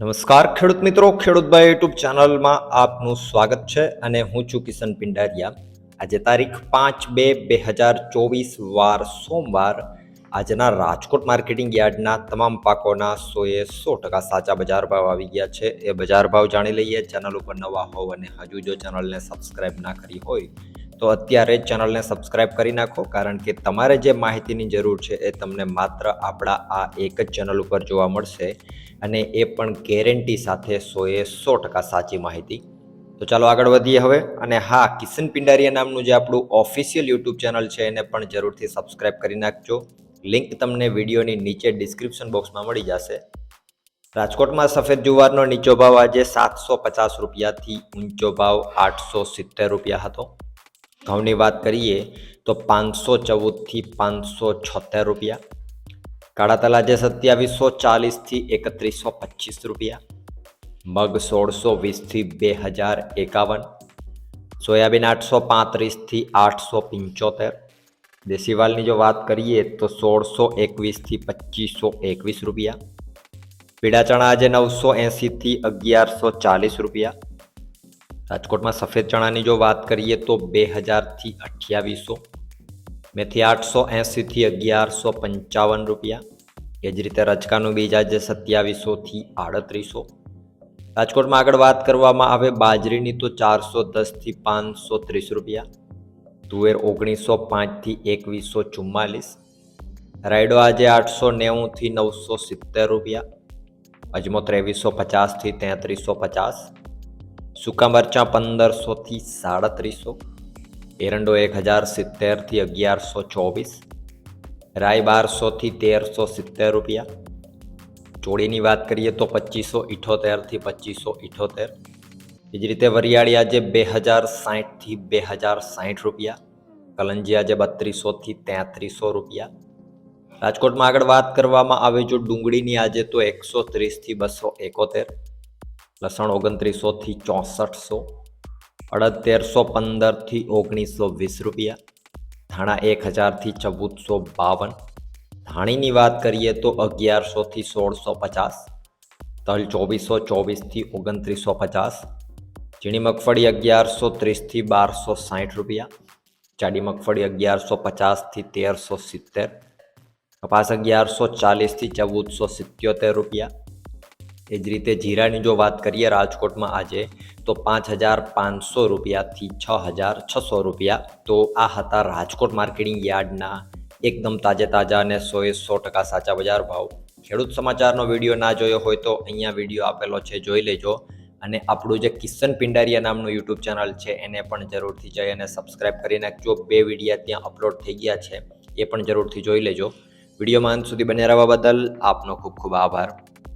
નમસ્કાર, ખેડૂત મિત્રો. ખેડૂતભાઈ યુટ્યુબ ચેનલમાં આપનું સ્વાગત છે અને હું છું કિશન પિંડારિયા. આજે તારીખ પાંચ બે બે હજાર ચોવીસ વાર સોમવાર આજના રાજકોટ માર્કેટિંગ યાર્ડના તમામ પાકોના સોએ સો ટકા સાચા બજાર ભાવ આવી ગયા છે. એ બજાર ભાવ જાણી લઈએ. ચેનલ ઉપર નવા હોવ અને હજુ જો ચેનલને સબસ્ક્રાઈબ ના કરી હોય તો અત્યારે જ ચેનલને સબસ્ક્રાઇબ કરી નાખો, કારણ કે તમારે જે માહિતીની જરૂર છે એ તમને માત્ર આપણા આ એક જ ચેનલ ઉપર જોવા મળશે અને એ પણ ગેરંટી સાથે સોએ સો ટકા સાચી માહિતી. તો ચાલો આગળ વધીએ હવે અને હા, કિશન પિંડારિયા નામનું જે આપણું ઓફિશિયલ યુટ્યુબ ચેનલ છે એને પણ જરૂરથી સબસ્ક્રાઇબ કરી નાખજો. લિંક તમને વિડીયોની નીચે ડિસ્ક્રિપ્શન બોક્સમાં મળી જશે. રાજકોટમાં સફેદ જુવારનો નીચો ભાવ આજે સાતસો પચાસ રૂપિયાથી ઊંચો ભાવ આઠસો સિત્તેર રૂપિયા હતો. ઘઉંની વાત કરીએ તો પાંચસો ચૌદથી પાંચસો છોતેર રૂપિયા કાળા તલા જે સત્યાવીસો ચાલીસથી એકત્રીસો પચીસ રૂપિયા, મગ સોળસો વીસથી બે હજાર એકાવન, સોયાબીન આઠસો પાંત્રીસથી આઠસો પંચોતેર દેશીવાલની જો વાત કરીએ તો સોળસો એકવીસથી પચીસો એકવીસ રૂપિયા, પીળા ચણા આજે નવસો એંસીથી અગિયારસો ચાલીસ રૂપિયા રાજકોટમાં સફેદ ચણાની જો વાત કરીએ તો બે હજારથી અઠ્યાવીસો, મેથી આઠસો એંસીથી અગિયારસો પંચાવન રૂપિયા. એ જ રીતે રચકાનું બીજ આજે સત્યાવીસોથી આડત્રીસો. રાજકોટમાં આગળ વાત કરવામાં આવે બાજરીની તો ચારસો દસથી પાંચસો ત્રીસ રૂપિયા. તુવેર ઓગણીસો પાંચથી એકવીસો ચુમ્માલીસ. રાયડો આજે આઠસો નેવુંથી નવસો સિત્તેર રૂપિયા. અજમો ત્રેવીસો પચાસથી તેત્રીસો પચાસ. સૂકા મરચાં પંદરસોથી સાડત્રીસો, એરંડો એક હજાર સિત્તેરથી અગિયારસો ચોવીસ રાય બારસોથી તેરસો સિત્તેર રૂપિયા. ચોળીની વાત કરીએ તો પચીસો ઇઠોતેરથી પચીસો ઇઠોતેર. એ જ રીતે વરિયાળી આજે બે હજાર સાહીઠથી બે હજાર સાહીઠ રૂપિયા. કલંજી આજે બત્રીસોથી તેત્રીસો રૂપિયા. રાજકોટમાં આગળ વાત કરવામાં આવે જો ડુંગળીની આજે તો એકસો ત્રીસથી બસો એકોતેર. લસણ ઓગણત્રીસોથી ચોસઠસો અડદ તેરસો પંદરથી ઓગણીસો વીસ રૂપિયા, ધાણા એક હજારથી ચૌદસો બાવન, ધાણીની વાત કરીએ તો અગિયારસોથી સોળસો પચાસ, તલ ચોવીસો ચોવીસથી ઓગણત્રીસો પચાસ, ઝીણી મગફળી અગિયારસો ત્રીસથી બારસો સાઠ રૂપિયા, જાડી મગફળી અગિયારસો પચાસથી તેરસો સિત્તેર, કપાસ અગિયારસો ચાલીસથી ચૌદસો સિત્યોતેર રૂપિયા એ જ રીતે જીરાની જો વાત કરીએ રાજકોટમાં આજે, તો પાંચ હજાર પાંચસો રૂપિયાથી છ હજાર છસો રૂપિયા. તો આ હતા રાજકોટ માર્કેટિંગ યાર્ડના એકદમ તાજે તાજા અને સોએ સો ટકા સાચા બજાર ભાવ. ખેડૂત સમાચારનો વીડિયો ના જોયો હોય તો અહીંયા વીડિયો આપેલો છે, જોઈ લેજો. અને આપણું જે કિશન પિંડારિયા નામનું યુટ્યુબ ચેનલ છે, એને પણ જરૂરથી જઈ અને સબસ્ક્રાઇબ કરી નાખજો. બે વિડીયા ત્યાં અપલોડ થઈ ગયા છે, એ પણ જરૂરથી જોઈ લેજો. વિડીયોમાં અંત સુધી બન્યા રહેવા બદલ આપનો ખૂબ ખૂબ આભાર.